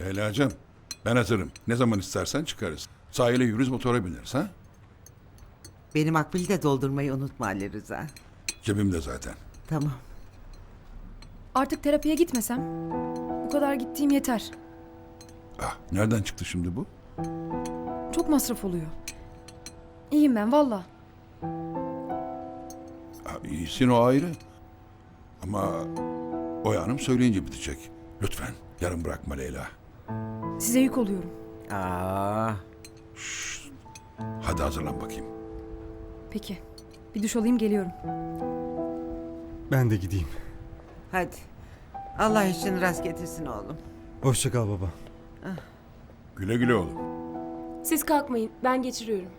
Leyla'cığım ben hazırım. Ne zaman istersen çıkarız. Sahile yürürüz motora bineriz ha? Benim akbili de doldurmayı unutma Ali Rıza. Cebimde zaten. Tamam. Artık terapiye gitmesem. Bu kadar gittiğim yeter. Ah, nereden çıktı şimdi bu? Çok masraf oluyor. İyiyim ben valla. İyisin o ayrı. Ama Oya Hanım söyleyince bitecek. Lütfen yarım bırakma Leyla. Size yük oluyorum. Aa, Hadi hazırlan bakayım. Peki. Bir duş alayım geliyorum. Ben de gideyim. hadi. Allah için rast getirsin oğlum. Hoşça kal baba. Güle güle oğlum. Siz kalkmayın. Ben geçiriyorum.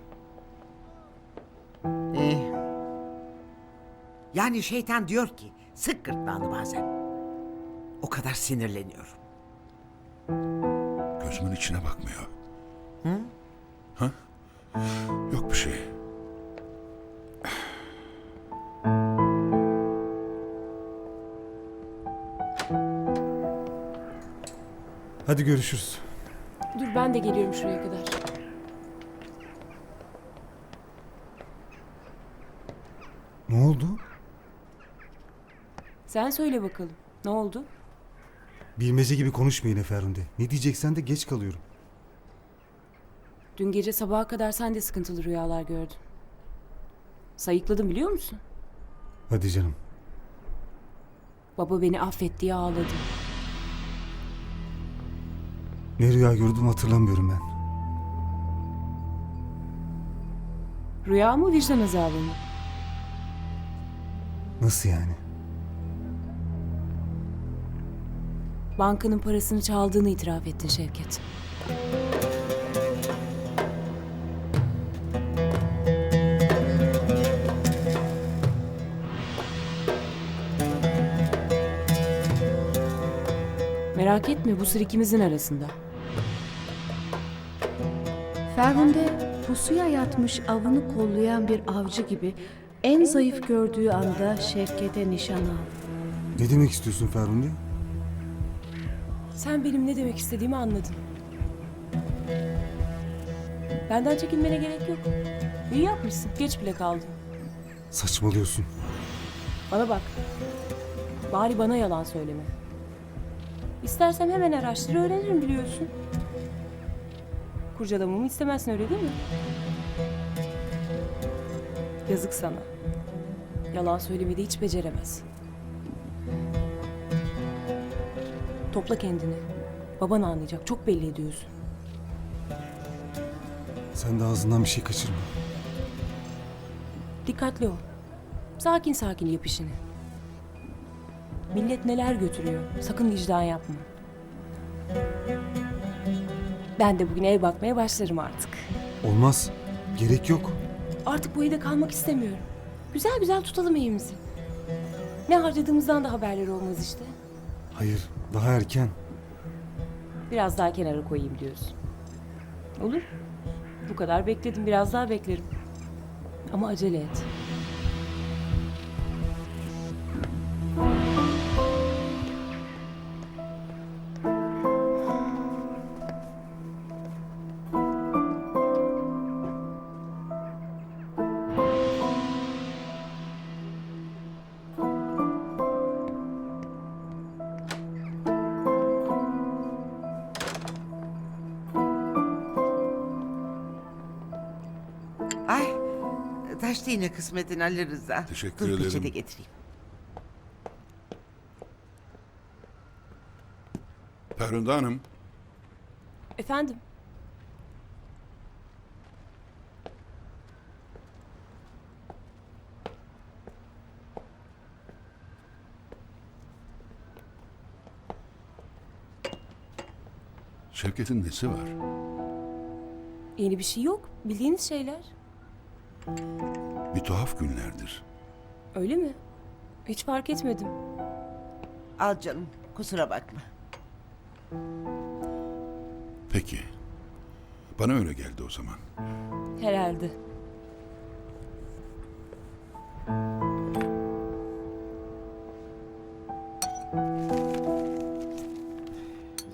Ee, yani şeytan diyor ki sık gırtlağını bazen. O kadar sinirleniyorum. Gözümün içine bakmıyor. Hı? Ha? Yok bir şey. Hadi görüşürüz. Dur ben de geliyorum şuraya kadar. Ne oldu? Sen söyle bakalım. Ne oldu? Bilmece gibi konuşma yine Ferhunde. Ne diyeceksen de geç kalıyorum. Dün gece sabaha kadar sen de sıkıntılı rüyalar gördün. Sayıkladım biliyor musun? Hadi canım. Baba beni affet diye ağladı. Ne rüya gördüm hatırlamıyorum ben. Rüya mı vicdan azabı mı? Nasıl yani? Bankanın parasını çaldığını itiraf ettin Şevket. Merak etme bu sır ikimizin arasında. Ferhunde pusuya yatmış avını kollayan bir avcı gibi en zayıf gördüğü anda Şevket'e nişan aldı. Ne demek istiyorsun Ferhunde? Sen benim ne demek istediğimi anladın. Benden çekinmene gerek yok. İyi yapmışsın. Geç bile kaldın. Saçmalıyorsun. Bana bak. Bari bana yalan söyleme. İstersem hemen araştır öğrenirim biliyorsun. Kurcalamamı istemezsin öyle değil mi? Yazık sana. Yalan söylemeyi de hiç beceremez. Topla kendini. Baban anlayacak. Çok belli ediyorsun. Sen de ağzından bir şey kaçırma. Dikkatli ol. Sakin sakin yap işini. Millet neler götürüyor. Sakın vicdan yapma. Ben de bugün ev bakmaya başlarım artık. Olmaz. Gerek yok. Artık bu evde kalmak istemiyorum. Güzel güzel tutalım evimizi. Ne harcadığımızdan da haberleri olmaz işte. Hayır. Daha erken. Biraz daha kenara koyayım diyorsun. Olur. Bu kadar bekledim. Biraz daha beklerim. Ama acele et. Yine kısmetin Ali Rıza. Teşekkür Dur ederim. peçete getireyim. Ferhunde Hanım, Efendim? Şevket'in nesi var? Yeni bir şey yok. Bildiğiniz şeyler. Bir tuhaf günlerdir. Öyle mi? Hiç fark etmedim. Al canım kusura bakma. Peki. Bana öyle geldi o zaman. Herhalde.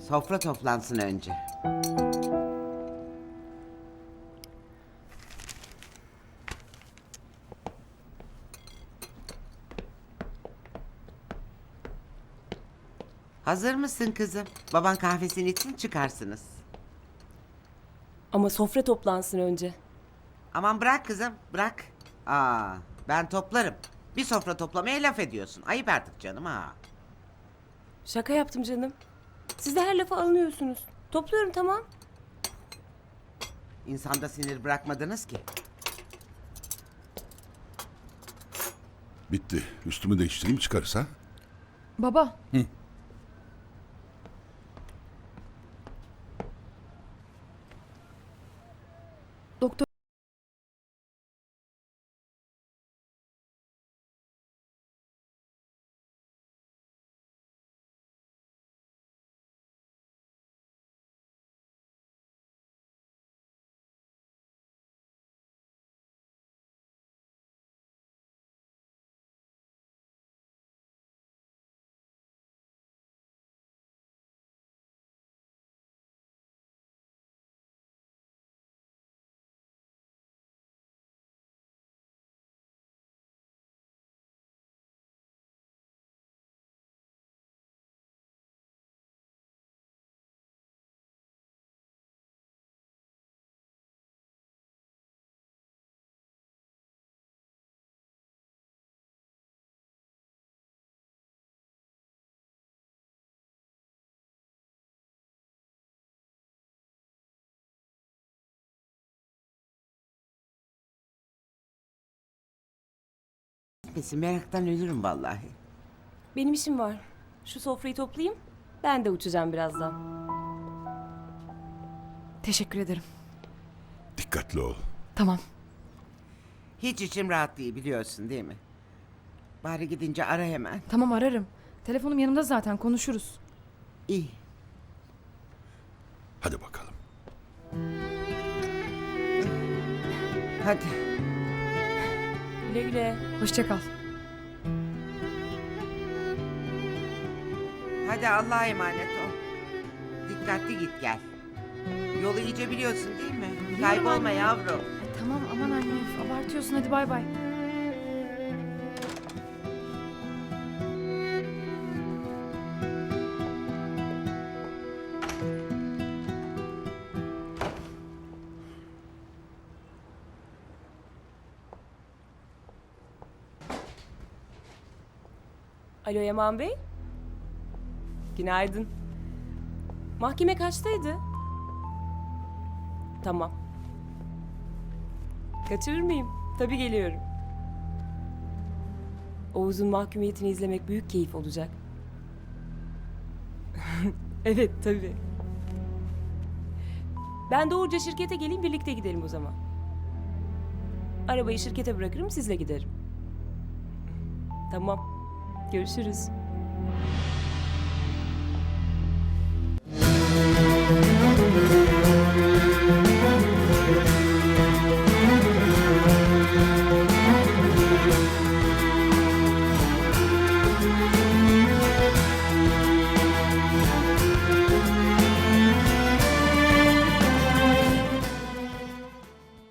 Sofra toplansın önce. Hazır mısın kızım? Baban kahvesini içsin çıkarsınız. Ama sofra toplansın önce. Aman bırak kızım, bırak. Aa, ben toplarım. Bir sofra toplamaya laf ediyorsun. Ayıp artık canım ha. Şaka yaptım canım. Siz de her lafa alınıyorsunuz. Topluyorum tamam. İnsanda sinir bırakmadınız ki. Bitti. Üstümü değiştireyim çıkarız ha. Baba. Gitmesin meraktan ölürüm vallahi. Benim işim var. Şu sofrayı toplayayım. Ben de uçacağım birazdan. teşekkür ederim. Dikkatli ol. Tamam. Hiç içim rahat değil biliyorsun değil mi? Bari gidince ara hemen. Tamam ararım. Telefonum yanımda zaten konuşuruz. İyi. Hadi bakalım. Hadi. Güle güle. Hoşça kal. Hadi Allah'a emanet ol. Dikkatli git gel. Yolu iyice biliyorsun değil mi? Kaybolma anne. yavrum. Ay, tamam aman anne abartıyorsun hadi bay bay. Alo Yaman Bey. Günaydın. Mahkeme kaçtaydı? Tamam. Kaçırır mıyım? Tabii geliyorum. Oğuz'un mahkumiyetini izlemek büyük keyif olacak. evet tabii. Ben doğruca şirkete geleyim birlikte gidelim o zaman. Arabayı şirkete bırakırım sizle giderim. Tamam. Görüşürüz. Müzik